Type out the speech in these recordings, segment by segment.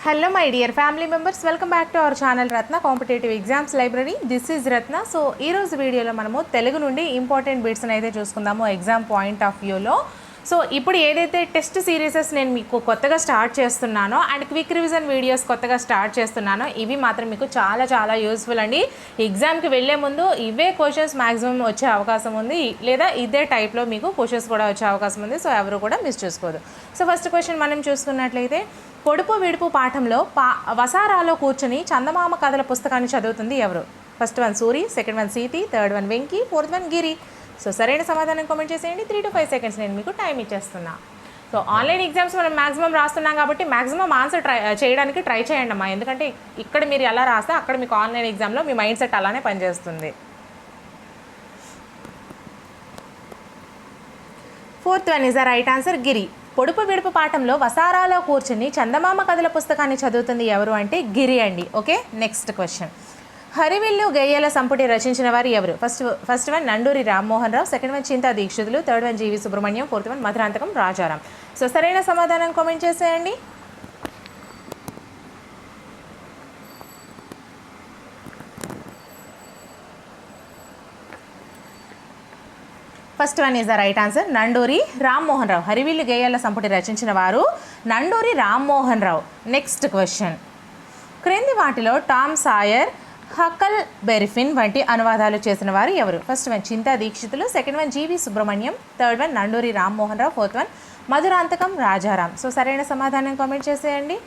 Hello my dear family members welcome back to our channel Ratna competitive exams library this is Ratna so ఈరోజు వీడియోలో మనము తెలుగు నుండి important బిట్స్ని అయితే చూసుకుందాము ఎగ్జామ్ పాయింట్ ఆఫ్ వ్యూలో సో ఇప్పుడు ఏదైతే టెస్ట్ సిరీసెస్ నేను మీకు కొత్తగా స్టార్ట్ చేస్తున్నానో అండ్ క్విక్ రివిజన్ వీడియోస్ కొత్తగా స్టార్ట్ చేస్తున్నానో ఇవి మాత్రం మీకు చాలా చాలా యూస్ఫుల్ అండి. ఎగ్జామ్కి వెళ్ళే ముందు ఇవే క్వశ్చన్స్ మ్యాక్సిమం వచ్చే అవకాశం ఉంది. లేదా ఇదే టైప్లో మీకు క్వశ్చన్స్ కూడా వచ్చే అవకాశం ఉంది. సో ఎవరు కూడా మిస్ చేసుకోదు సో ఫస్ట్ క్వశ్చన్ మనం చూసుకున్నట్లయితే పొడుపు విడుపు పాఠంలో పా వసారాలో కూర్చుని చందమామ కథల పుస్తకాన్ని చదువుతుంది ఎవరు? First one Suri second one Seethi third one Venky fourth one Giri. So సరైన సమాధానం కామెంట్ చేసేయండి. త్రీ టు ఫైవ్ సెకండ్స్ నేను మీకు టైం ఇచ్చేస్తున్నా. సో ఆన్లైన్ ఎగ్జామ్స్ మనం మాక్సిమం రాస్తున్నాం కాబట్టి మాక్సిమం ఆన్సర్ ట్రై చేయడానికి ట్రై చేయండి అమ్మా. ఎందుకంటే ఇక్కడ మీరు ఎలా రాస్తే అక్కడ మీకు ఆన్లైన్ ఎగ్జామ్లో మీ మైండ్ సెట్ అలానే పనిచేస్తుంది. Fourth one is the right answer Giri పొడుపు విడుపు పాఠంలో వసారాలో కూర్చుని చందమామ కథల పుస్తకాన్ని చదువుతుంది ఎవరు అంటే గిరి అండి. ఓకే నెక్స్ట్ క్వశ్చన్ హరివిల్లు గేయాల సంపుటి రచించిన వారు ఎవరు? First first one Nanduri Rammohan Rao second one Chinta Dikshitulu third one GV Subrahmanyam fourth one Madhurantakam Rajaram. So సరైన సమాధానం కామెంట్ చేసేయండి. First one is the right answer Nanduri Rammohan Rao Harivillu గేయాల సంపుటి రచించిన వారు నండూరి రామ్మోహన్ రావు నెక్స్ట్ క్వశ్చన్ క్రింది వాటిలో Tom Sawyer huckle బెరిఫిన్ వంటి అనువాదాలు చేసిన వారు ఎవరు? First one Chinta Dikshitulu. Second one GV Subrahmanyam. Third one Nanduri Rammohan Rao. Fourth one Madhurantakam Rajaram. So సరైన సమాధానం కామెంట్ చేసేయండి.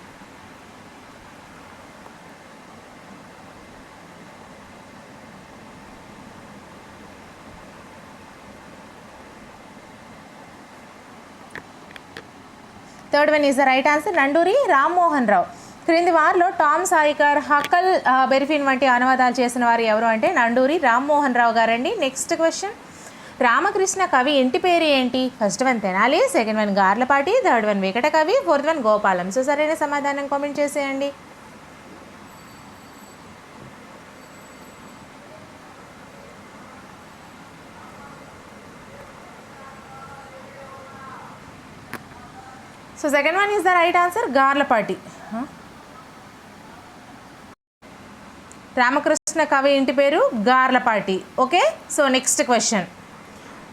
Third one is the right answer Nanduri Rammohan Rao క్రింది వారిలో Tom సాయికర్ huckle బెరిఫిన్ వంటి అనువాదాలు చేసిన వారు ఎవరు అంటే నండూరి రామ్మోహన్ రావు గారండి. నెక్స్ట్ క్వశ్చన్ రామకృష్ణ కవి ఇంటి పేరు ఏంటి? First one Tenali second one Garlapati third one Venkata కవి ఫోర్త్ వన్ గోపాలం. సో సరైన సమాధానం కామెంట్ చేసేయండి. So second one is the right answer Garlapati. Ramakrishna కవి ఇంటి పేరు Garlapati. Okay? So next question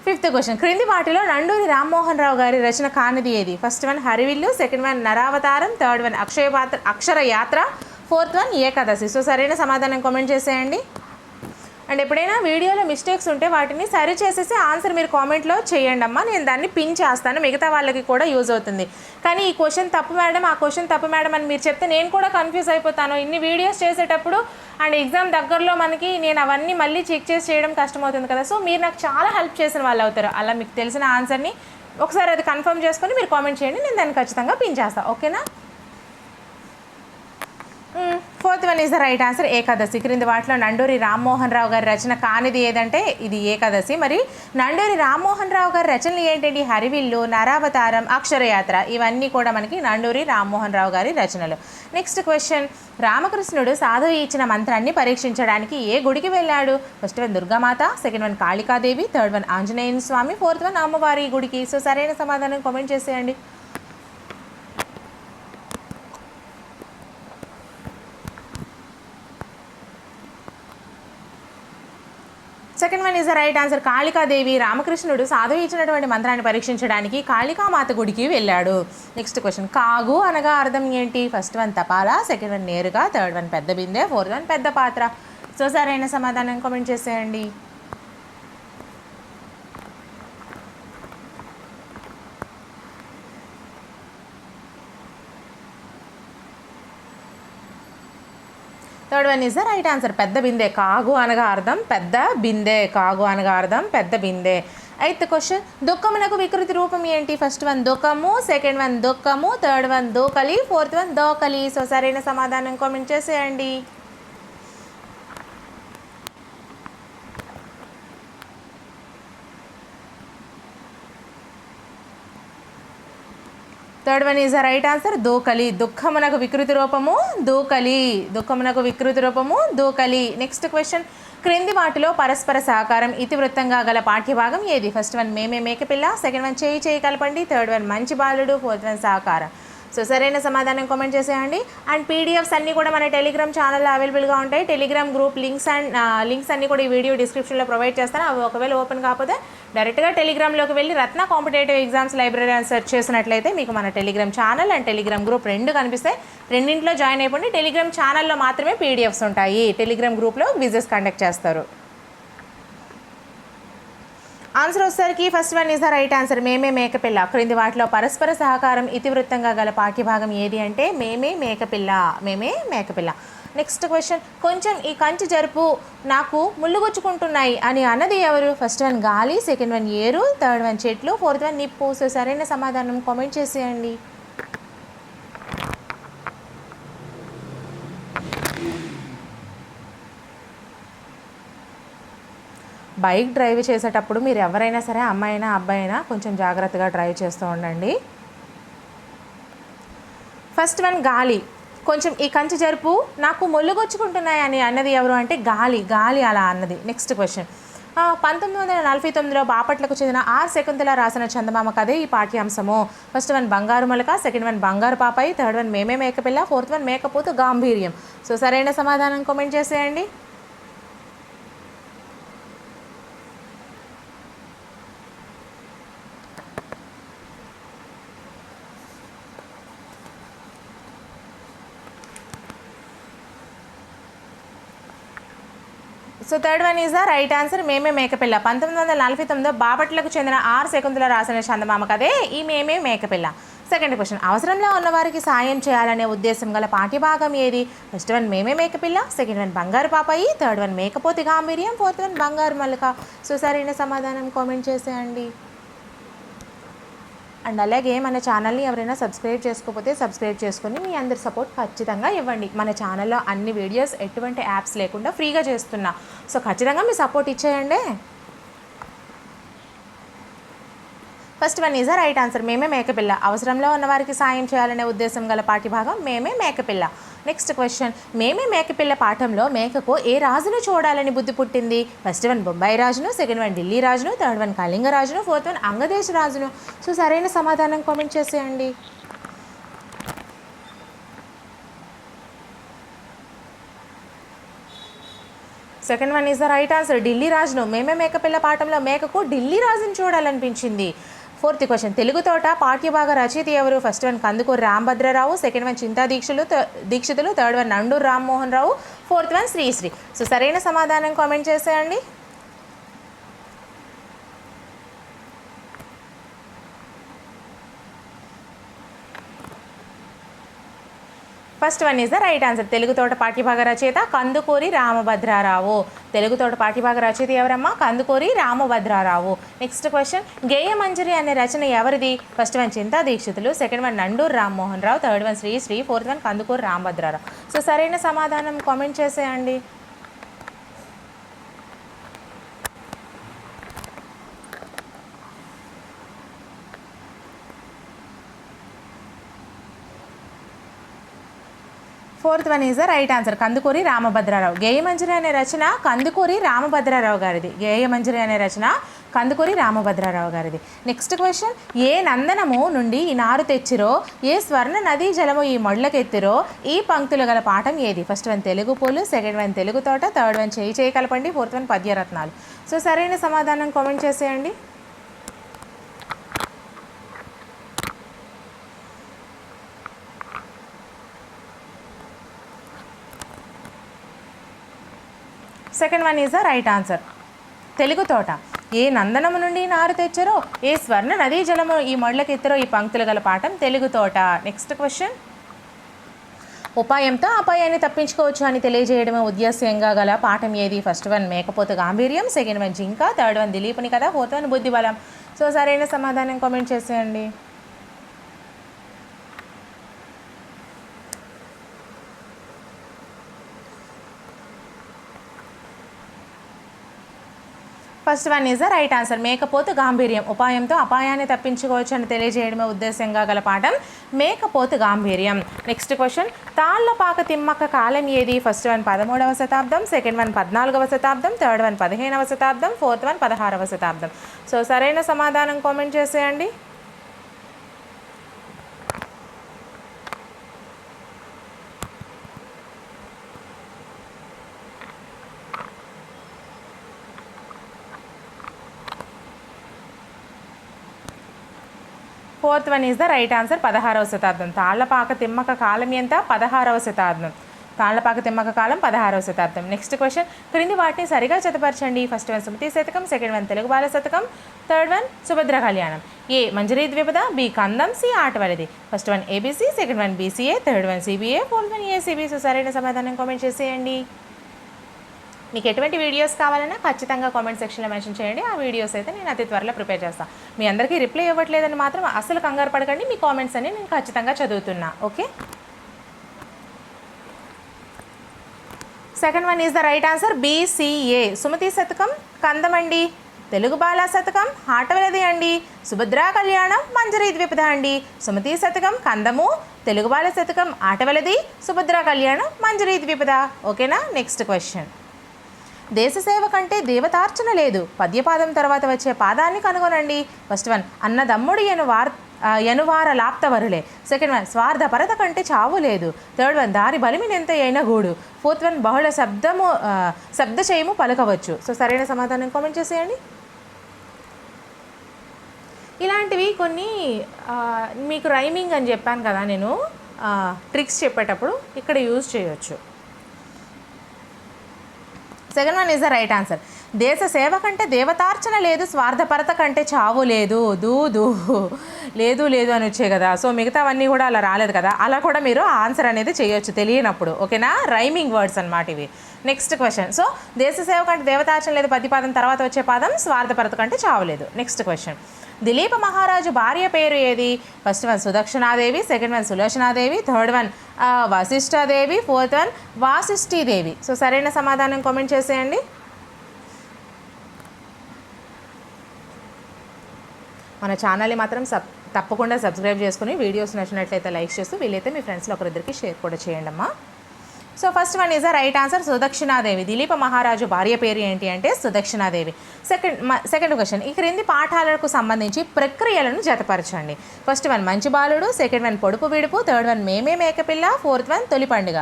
fifth question క్రింది వాటిలో నండూరి రామ్మోహన్ రావు గారి రచన కానిది ఏది? First one Harivillu. Second one Naravataram. Third one అక్షయ పాత్ర అక్షర యాత్ర. Fourth one Ekadashi. సో సరైన సమాధానం కామెంట్ చేసేయండి. అండ్ ఎప్పుడైనా వీడియోలో మిస్టేక్స్ ఉంటే వాటిని సరి చేసేసి ఆన్సర్ మీరు కామెంట్లో చేయండి అమ్మా నేను దాన్ని పిన్ చేస్తాను. మిగతా వాళ్ళకి కూడా యూజ్ అవుతుంది. కానీ ఈ క్వశ్చన్ తప్పు మేడం ఆ క్వశ్చన్ తప్పు మేడం అని మీరు చెప్తే నేను కూడా కన్ఫ్యూజ్ అయిపోతాను. ఇన్ని వీడియోస్ చేసేటప్పుడు అండ్ ఎగ్జామ్ దగ్గరలో మనకి నేను అవన్నీ మళ్ళీ చెక్ చేసి చేయడం కష్టమవుతుంది కదా. సో మీరు నాకు చాలా హెల్ప్ చేసిన వాళ్ళు అవుతారు. అలా మీకు తెలిసిన ఆన్సర్ని ఒకసారి అది కన్ఫర్మ్ చేసుకొని మీరు కామెంట్ చేయండి. నేను దాన్ని ఖచ్చితంగా పిన్ చేస్తాను ఓకేనా fourth one is the right answer Ekadashi. క్రింది వాటిలో నండూరి రామ్మోహన్ రావు గారి రచన కానిది ఏదంటే ఇది ఏకాదశి. మరి నండూరి రామ్మోహన్ రావు గారి రచనలు ఏంటండి? హరివిల్లు నరావతారం అక్షరయాత్ర. ఇవన్నీ కూడా మనకి నండూరి రామ్మోహన్ రావు గారి రచనలు. నెక్స్ట్ క్వశ్చన్ రామకృష్ణుడు సాధువు ఇచ్చిన మంత్రాన్ని పరీక్షించడానికి ఏ గుడికి వెళ్ళాడు? First one Durgamata second one Kalikadevi third one Anjaneya Swamy fourth one అమ్మవారి గుడికి. సో సరైన సమాధానం కామెంట్ చేసేయండి. Second one is the right answer Kalikadevi రామకృష్ణుడు సాధువు ఇచ్చినటువంటి మంత్రాన్ని పరీక్షించడానికి కాళికామాత గుడికి వెళ్ళాడు. నెక్స్ట్ క్వశ్చన్ కాగు అనగా అర్థం ఏంటి? ఫస్ట్ వన్ తపాలా సెకండ్ వన్ నేరుగా థర్డ్ వన్ పెద్ద బిందె ఫోర్త్ వన్ పెద్ద పాత్ర. సో సరైన సమాధానం కామెంట్ చేసేయండి? Third one is the right answer పెద్ద బిందె. కాగు అనగా అర్థం. పెద్ద బిందె. కాగు అనగా అర్థం. పెద్ద బిందె. ఎయిత్ క్వశ్చన్ దుఃఖమునకు వికృతి రూపం ఏంటి? ఫస్ట్ వన్ దుఃఖము. సెకండ్ వన్ దుఃఖము. థర్డ్ వన్ దోకలి. ఫోర్త్ వన్ దోకలి. సో సరైన సమాధానం కామెంట్ చేసేయండి. Third one is the right answer దూకలి దుఃఖమునకు వికృతి రూపము దూకలి దుఃఖమునకు వికృతి రూపము దూకలి నెక్స్ట్ క్వశ్చన్ క్రింది వాటిలో పరస్పర సహకారం ఇతివృత్తంగా గల పాఠ్యభాగం ఏది ఫస్ట్ వన్ మేమే మేకపిల్ల సెకండ్ వన్ చేయి చేయి కలపండి థర్డ్ వన్ మంచి బాలుడు ఫోర్త్ వన్ సహకారం సో సరైన సమాధానం కామెంట్ చేసేయండి. అండ్ పీడిఎఫ్స్ అన్నీ కూడా మన టెలిగ్రామ్ ఛానల్లో అవైలబుల్గా ఉంటాయి. Telegram group links and links అన్నీ కూడా ఈ వీడియో డిస్క్రిప్షన్లో ప్రొవైడ్ చేస్తాను. అవి ఒకవేళ ఓపెన్ కాకపోతే డైరెక్ట్గా టెలిగ్రామ్లోకి వెళ్ళి రత్న కాంపిటేటివ్ ఎగ్జామ్స్ లైబ్రరీ అని సెర్చ్ చేసినట్లయితే మీకు మన telegram channel and telegram group రెండు కనిపిస్తాయి. రెండింటిలో జాయిన్ అయిపోండి. టెలిగ్రామ్ ఛానల్లో మాత్రమే పీడిఎఫ్స్ ఉంటాయి. టెలిగ్రామ్ గ్రూప్లో బిజినెస్ కండక్ట్ చేస్తారు. ఆన్సర్ వచ్చేసరికి first one is the right answer మేమే మేకపిల్ల క్రింది వాటిలో పరస్పర సహకారం ఇతివృత్తంగా గల పాఠ్యభాగం ఏది అంటే మేమే మేకపిల్ల మేమే మేకపిల్ల నెక్స్ట్ క్వశ్చన్ కొంచెం ఈ కంచి జరుపు నాకు ముళ్ళుగుచ్చుకుంటున్నాయి అని అన్నది ఎవరు? ఫస్ట్ వన్ గాలి సెకండ్ వన్ ఏరు థర్డ్ వన్ చెట్లు ఫోర్త్ వన్ నిప్పు. సో సరైన సమాధానం కామెంట్ చేసేయండి. బైక్ డ్రైవ్ చేసేటప్పుడు మీరు ఎవరైనా సరే అమ్మాయి అయినా అబ్బాయి అయినా కొంచెం జాగ్రత్తగా డ్రైవ్ చేస్తూ ఉండండి. ఫస్ట్ వన్ గాలి. కొంచెం ఈ కంచి జరుపు నాకు మొల్లుగొచ్చుకుంటున్నాయి అని అన్నది ఎవరు అంటే గాలి గాలి అలా అన్నది. నెక్స్ట్ క్వశ్చన్ పంతొమ్మిది వందల నలభై తొమ్మిదిలో బాపట్లకు చెందిన ఆర్ శకుంతల రాసిన చందమామ కథే ఈ పాఠ్యాంశము. ఫస్ట్ వన్ బంగారు మొలక సెకండ్ వన్ బంగారు పాపాయి థర్డ్ వన్ మేమే మేకపిల్ల ఫోర్త్ వన్ మేకపోతు గాంభీర్యం. సో సరైన సమాధానం కామెంట్ చేసేయండి. So third one is the right answer మేమే మేకపిల్ల. పంతొమ్మిది వందల నలభై తొమ్మిదిలో బాపట్లకు చెందిన ఆర్ శకుంతల రాసిన చందమామ కదే. ఈ మేమే మేకపిల్ల. సెకండ్ క్వశ్చన్ అవసరంలో ఉన్నవారికి సాయం చేయాలనే ఉద్దేశం గల పాఠ్యభాగం ఏది? ఫస్ట్ వన్ మేమే మేకపిల్ల. సెకండ్ వన్ బంగారు పాపాయి. థర్డ్ వన్ మేకపోతి గాంభీర్యం. ఫోర్త్ వన్ బంగారు మల్లిక. సో సరైన సమాధానం కామెంట్ చేసేయండి. అండ్ అలాగే మన ఛానల్ని ఎవరైనా సబ్స్క్రైబ్ చేసుకోకపోతే సబ్స్క్రైబ్ చేసుకొని మీ అందరి సపోర్ట్ ఖచ్చితంగా ఇవ్వండి. మన ఛానల్లో అన్ని వీడియోస్ ఎటువంటి యాప్స్ లేకుండా ఫ్రీగా చేస్తున్నా. సో ఖచ్చితంగా మీ సపోర్ట్ ఇచ్చేయండి. First one is right answer మేమే మేకపిల్ల. అవసరంలో ఉన్న వారికి సాయం చేయాలనే ఉద్దేశం గల పాఠ్యభాగం మేమే మేకపిల్ల. నెక్స్ట్ క్వశ్చన్ మేమే మేకపిల్ల పాఠంలో మేకకు ఏ రాజును చూడాలని బుద్ధి పుట్టింది? ఫస్ట్ వన్ బొంబాయి రాజును సెకండ్ వన్ ఢిల్లీ రాజును థర్డ్ వన్ కళింగ రాజును ఫోర్త్ వన్ అంగదేశ్ రాజును. సో సరైన సమాధానం కామెంట్ చేసేయండి. Second one is the right answer Delhi రాజును మేమే మేకపిల్ల పాఠంలో మేకకు ఢిల్లీ రాజును చూడాలనిపించింది. Fourth question. తెలుగు తోట పాఠ్యభాగ రచయిత ఎవరు? First one Kandukuru Ramabhadrarao second one Chinta దీక్షలు Dikshitulu third one Nanduru Rammohan Rao fourth one Srisri. So సరైన సమాధానం కామెంట్ చేసేయండి. First one is the right answer. Telugu తోట పాఠ్యభాగ రచయిత కందుకూరి రామభద్రారావు. తెలుగు తోట పాఠ్యభాగ రచయిత ఎవరమ్మా? కందుకూరి రామభద్రారావు. నెక్స్ట్ క్వశ్చన్ గేయమంజరి అనే రచన ఎవరిది? First one Chinta Dikshitulu second one Nanduru Rammohan Rao third one Sri Sri fourth one Kandukuri Ramabhadrarao. So సరైన సమాధానం కామెంట్ చేసేయండి. Fourth one is the right answer. Kandukuri Ramabhadrarao. Geyamanjari అనే రచన కందుకూరి రామభద్రారావు గారిది. గేయమంజరి అనే రచన కందుకూరి రామభద్రారావు గారిది. నెక్స్ట్ క్వశ్చన్ ఏ నందనము నుండి ఈ నారు తెచ్చిరో? ఏ స్వర్ణ నదీ జలము ఈ మొళ్ళకెత్తిరో? ఈ పంక్తులు గల పాఠం ఏది? ఫస్ట్ వన్ తెలుగు పూలు సెకండ్ వన్ తెలుగు తోట థర్డ్ వన్ చేయి చేయి కలపండి ఫోర్త్ వన్ పద్యరత్నాలు. సో సరైన సమాధానం కామెంట్ చేసేయండి. Second one is the right answer Telugu తోట. ఏ నందనము నుండి నారు తెచ్చరో ఏ స్వర్ణ నదీ జలము ఈ మొడ్లకెత్తరో ఈ పంక్తులు గల పాఠం తెలుగు తోట. నెక్స్ట్ క్వశ్చన్ ఉపాయంతో అపాయాన్ని తప్పించుకోవచ్చు అని తెలియజేయడమే ఉద్దేశ్యంగా గల పాఠం ఏది? ఫస్ట్ వన్ మేకపోతే గాంభీర్యం. సెకండ్ వన్ జింక. థర్డ్ వన్ దిలీపుని కదా ఫోర్త్ వన్ బుద్ధిబలం. సో సరైన సమాధానం కామెంట్ చేసేయండి. First one is the right answer మేకపోతు గాంభీర్యం. ఉపాయంతో అపాయాన్ని తప్పించుకోవచ్చు అని తెలియజేయడమే ఉద్దేశంగా గల పాఠం మేకపోతు గాంభీర్యం. నెక్స్ట్ క్వశ్చన్ తాళ్ళపాక తిమ్మక్క కాలం ఏది? ఫస్ట్ వన్ పదమూడవ శతాబ్దం సెకండ్ వన్ పద్నాలుగవ శతాబ్దం థర్డ్ వన్ పదిహేనవ శతాబ్దం ఫోర్త్ వన్ పదహారవ శతాబ్దం. సో సరైన సమాధానం కామెంట్ చేసేయండి. Fourth one is the right answer పదహారవ శతాబ్దం. తాళ్ళపాక తిమ్మక కాలం ఎంత? పదహారవ శతాబ్దం. తాళ్ళపాక తిమ్మక కాలం పదహారవ శతాబ్దం. నెక్స్ట్ క్వశ్చన్ క్రింది వాటిని సరిగా చతపరచండి ఫస్ట్ వన్ సుమతి శతకం సెకండ్ వన్ తెలుగు బాల శతకం third one Subhadra Kalyanam. A Manjari ద్విపద బి కందం C ఆటవలది first one ABC second one BCA third one CBA fourth one ACB so సరైన సమాధానం కామెంట్ చేసేయండి. మీకు ఎటువంటి వీడియోస్ కావాలన్నా ఖచ్చితంగా కామెంట్ సెక్షన్లో మెన్షన్ చేయండి. ఆ వీడియోస్ అయితే నేను అతి త్వరలో ప్రిపేర్ చేస్తాను మీ అందరికీ రిప్లై ఇవ్వట్లేదని మాత్రం అసలు కంగారు పడకండి. మీ కామెంట్స్ అన్ని నేను ఖచ్చితంగా చదువుతున్నా. Okay second one is the right answer BCA Sumati Shatakam కందమండి. Telugu బాల శతకం ఆటవలది అండి. సుభద్రా కళ్యాణం మంజరి ద్విపద అండి. సుమతి శతకం కందము. తెలుగు బాల శతకం ఆటవలది. సుభద్రా కళ్యాణం మంజరి ద్విపద ఓకేనా నెక్స్ట్ క్వశ్చన్ దేశ సేవ కంటే దేవతార్చన లేదు. పద్యపాదం తర్వాత వచ్చే పాదాన్ని కనుగొనండి. ఫస్ట్ వన్ అన్నదమ్ముడు అను వార్ ఎనువార లాప్తవరులే. సెకండ్ వన్ స్వార్థ పరత కంటే చావు లేదు. థర్డ్ వన్ దారి బలిమినెంత అయిన గూడు. ఫోర్త్ వన్ బహుళ శబ్దము ఆ, శబ్ద చేయము పలకవచ్చు. సో సరైన సమాధానం కామెంట్ చేసేయండి. ఇలాంటివి కొన్ని మీకు రైమింగ్ అని చెప్పాను కదా నేను ట్రిక్స్ చెప్పేటప్పుడు ఇక్కడ యూజ్ చేయొచ్చు. Second one is the right answer. దేశ సేవ కంటే దేవతార్చన లేదు స్వార్థపరత కంటే చావు లేదు. దూ దూ. లేదు లేదు అని వచ్చాయి కదా. సో మిగతావన్నీ కూడా అలా రాలేదు కదా. అలా కూడా మీరు ఆన్సర్ అనేది చేయొచ్చు తెలియనప్పుడు. ఓకేనా? రైమింగ్ వర్డ్స్ అనమాట ఇవి. Next question. సో దేశ సేవ కంటే దేవతార్చన లేదు పదిపాదం తర్వాత వచ్చే పాదం స్వార్థపరత కంటే చావు లేదు. Next question. దిలీప మహారాజు భార్య పేరు ఏది? First one Sudakshinadevi second one Sulochanadevi third one Vashishthadevi fourth one Vasishthidevi. So సరైన సమాధానం కామెంట్ చేసేయండి. మన ఛానల్ని మాత్రం సబ్ తప్పకుండా సబ్స్క్రైబ్ చేసుకుని వీడియోస్ నచ్చినట్లయితే లైక్ చేస్తూ వీలైతే మీ ఫ్రెండ్స్లో ఒకరిద్దరికి షేర్ కూడా చేయండి అమ్మా so first one is the right answer Sudakshinadevi Dilipa మహారాజు భార్య పేరు ఏంటి అంటే సుదక్షిణాదేవి సెకండ్ సెకండ్ క్వశ్చన్ ఈ క్రింది పాఠాలకు సంబంధించి ప్రక్రియలను జతపరచండి. ఫస్ట్ వన్ మంచి బాలుడు. సెకండ్ వన్ పొడుపు విడుపు. థర్డ్ వన్ మేమే మేకపిల్ల. ఫోర్త్ వన్ తొలి పండుగ.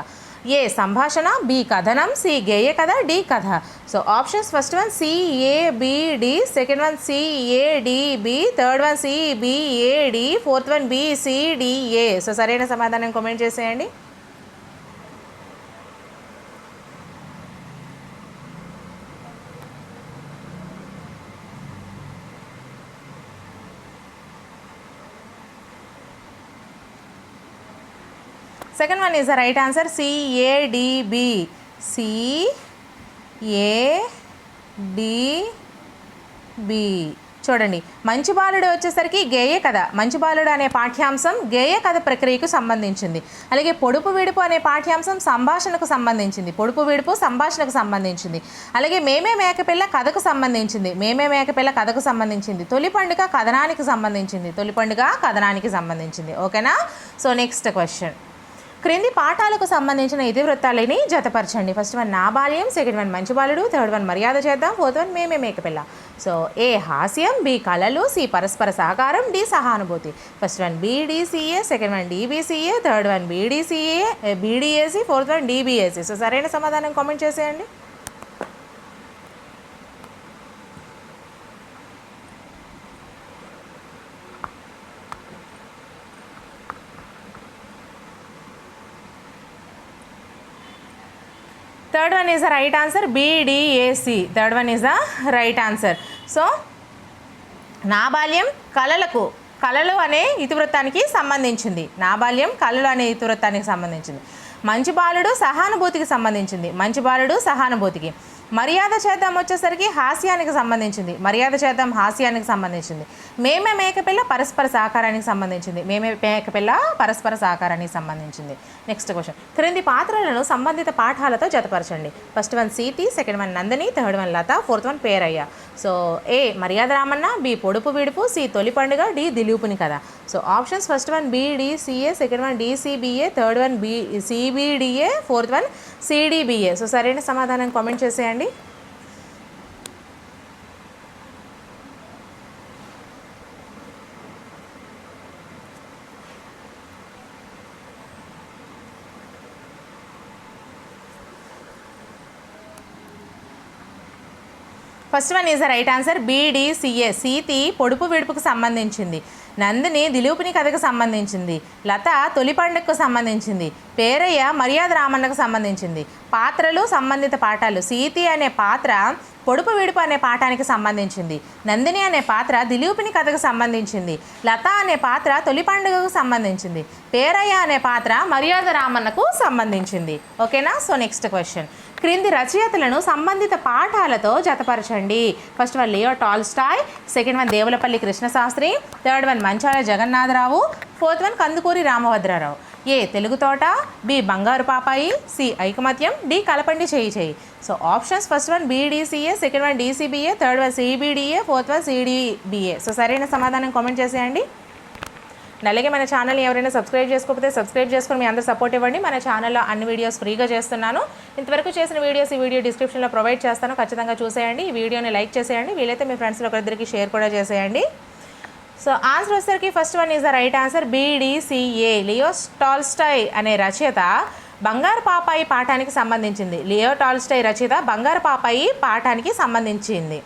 ఏ సంభాషణ? బి కథనం. సి గేయ కథ. డి కథ. So options first one C A B D. Second one C A D B. Third one C B A D. Fourth one B C D A. So సరైన సమాధానం comment చేసేయండి. Second one is the right answer CADB CADB A చూడండి. మంచి బాలుడు వచ్చేసరికి గేయ కథ. మంచి బాలుడు అనే పాఠ్యాంశం గేయ కథ ప్రక్రియకు సంబంధించింది. అలాగే పొడుపు విడుపు అనే పాఠ్యాంశం సంభాషణకు సంబంధించింది. పొడుపు విడుపు సంభాషణకు సంబంధించింది. అలాగే మేమే మేకపిల్ల కథకు సంబంధించింది. మేమే మేకపిల్ల కథకు సంబంధించింది. తొలి పండుగ కథనానికి సంబంధించింది. తొలి పండుగ కథనానికి సంబంధించింది. ఓకేనా? సో నెక్స్ట్ క్వశ్చన్ క్రింది పాఠాలకు సంబంధించిన ఇతివృత్తాలని జతపరచండి. ఫస్ట్ వన్ నా బాల్యం. సెకండ్ వన్ మంచి బాలుడు. థర్డ్ వన్ మర్యాద చేద్దాం. ఫోర్త్ వన్ మేమే మేకపిల్ల సో ఏ హాస్యం బి కళలు సి పరస్పర సహకారం D సహానుభూతి. First one BDCA second one DBCA third one BDCA BDAC fourth one DBAC so సరైన సమాధానం కామెంట్ చేసేయండి. Third one is the right answer BDAC third one is the right answer so నా బాల్యం కళలకు కళలు అనే ఇతివృత్తానికి సంబంధించింది. నా బాల్యం కళలు అనే ఇతివృత్తానికి సంబంధించింది. మంచి బాలుడు సహానుభూతికి సంబంధించింది. మంచి బాలుడు సహానుభూతికి. మర్యాద చేద్దాం వచ్చేసరికి హాస్యానికి సంబంధించింది. మర్యాద చేద్దాం హాస్యానికి సంబంధించింది. మేమే మేకపిల్ల పరస్పర సహకారానికి సంబంధించింది. మేమే మేకపిల్ల పరస్పర సహకారానికి సంబంధించింది. నెక్స్ట్ క్వశ్చన్ క్రింది పాత్రలను సంబంధిత పాఠాలతో జతపరచండి. First one Seethi second one Nandini third one Lata fourth one Perayya so A Maryada Ramanna B పొడుపు విడుపు సి తొలి పండుగ డి దిలీపుని కదా so options first one BDCA second one DCBA third one B CBDA fourth one CDBA so సరైన సమాధానం comment చేసేయండి. First one is the right answer BDCA Seethi పొడుపు విడుపుకు సంబంధించింది. నందిని దిలీపుని కథకు సంబంధించింది. లత తొలి పండుగకు సంబంధించింది. పేరయ్య మర్యాద రామన్నకు సంబంధించింది. పాత్రలు సంబంధిత పాఠాలు. సీతి అనే పాత్ర పొడుపు విడుపు అనే పాఠానికి సంబంధించింది. నందిని అనే పాత్ర దిలీపుని కథకు సంబంధించింది. లత అనే పాత్ర తొలి పండుగకు సంబంధించింది. పేరయ్య అనే పాత్ర మర్యాద రామన్నకు సంబంధించింది. ఓకేనా? So next question. క్రింది రచయితలను సంబంధిత పాఠాలతో జతపరచండి. First one Leo Tolstoy second one Devulapalli Krishnasastri third one Manchala Jagannatharao fourth one Kandukuri Ramabhadrarao A Telugu తోట? బి బంగారు పాపాయి సి ఐకమత్యం డి కలపండి చేయి చేయి. So options first one BDCA second one DCBA third one CBDA fourth one CDBA so సరైన సమాధానం comment చేసేయండి. అలాగే మన ఛానల్ని ఎవరైనా సబ్స్క్రైబ్ చేసుకోకపోతే సబ్స్క్రైబ్ చేసుకుని మీ అందరూ సపోర్ట్ ఇవ్వండి. మన ఛానల్లో అన్ని వీడియోస్ ఫ్రీగా చేస్తున్నాను. ఇంతవరకు చేసిన వీడియోస్ ఈ వీడియో డిస్క్రిప్షన్లో ప్రొవైడ్ చేస్తాను. ఖచ్చితంగా చూసేయండి. ఈ వీడియోని లైక్ చేసేయండి. వీలైతే మీ ఫ్రెండ్స్లో ఒకరిద్దరికి షేర్ కూడా చేసేయండి. సో ఆన్సర్ వచ్చేసరికి first one is the right answer. BDCA Leo Tolstoy అనే రచయిత బంగారు పాపాయి పాఠానికి సంబంధించింది. లియో టాల్స్టాయ్ రచయిత బంగారు పాపాయి పాఠానికి సంబంధించింది.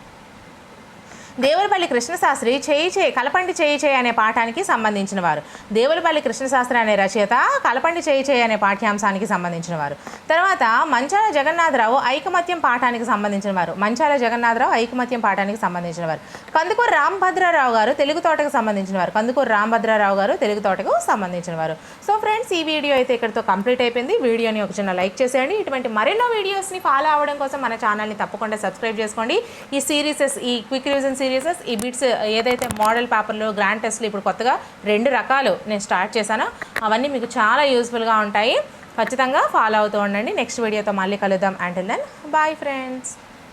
దేవులపల్లి కృష్ణశాస్త్రి చేయి చేయి కలపండి చేయి చేయి అనే పాఠానికి సంబంధించిన వారు దేవులపల్లి కృష్ణశాస్త్రి అనే రచయిత కలపండి చేయి చేయి అనే పాఠ్యాంశానికి సంబంధించిన వారు తర్వాత మంచాల జగన్నాథరావు ఐకమత్యం పాఠానికి సంబంధించిన వారు మంచాల జగన్నాథరావు ఐకమత్యం పాఠానికి సంబంధించిన వారు కందుకూరు రామభద్రారావు గారు తెలుగు తోటకు సంబంధించిన వారు కందుకూరు రామభద్రారావు గారు తెలుగు తోటకు సంబంధించిన వారు సో ఫ్రెండ్స్ ఈ వీడియో అయితే ఇక్కడితో కంప్లీట్ అయిపోయింది. వీడియోని ఒక చిన్న లైక్ చేసేయండి. ఇటువంటి మరెన్నో వీడియోస్ని ఫాలో అవ్వడం కోసం మన ఛానల్ని తప్పకుండా సబ్స్క్రైబ్ చేసుకోండి. ఈ సిరీసెస్ ఈ క్విక్ రివిజన్ సిరీసెస్. ఈ బిట్స్ ఏదైతే మోడల్ పేపర్లు గ్రాండ్ టెస్ట్లు ఇప్పుడు కొత్తగా రెండు రకాలు నేను స్టార్ట్ చేశాను. అవన్నీ మీకు చాలా యూస్ఫుల్గా ఉంటాయి. ఖచ్చితంగా ఫాలో అవుతూ ఉండండి. నెక్స్ట్ వీడియోతో మళ్ళీ కలుద్దాం. Until then bye friends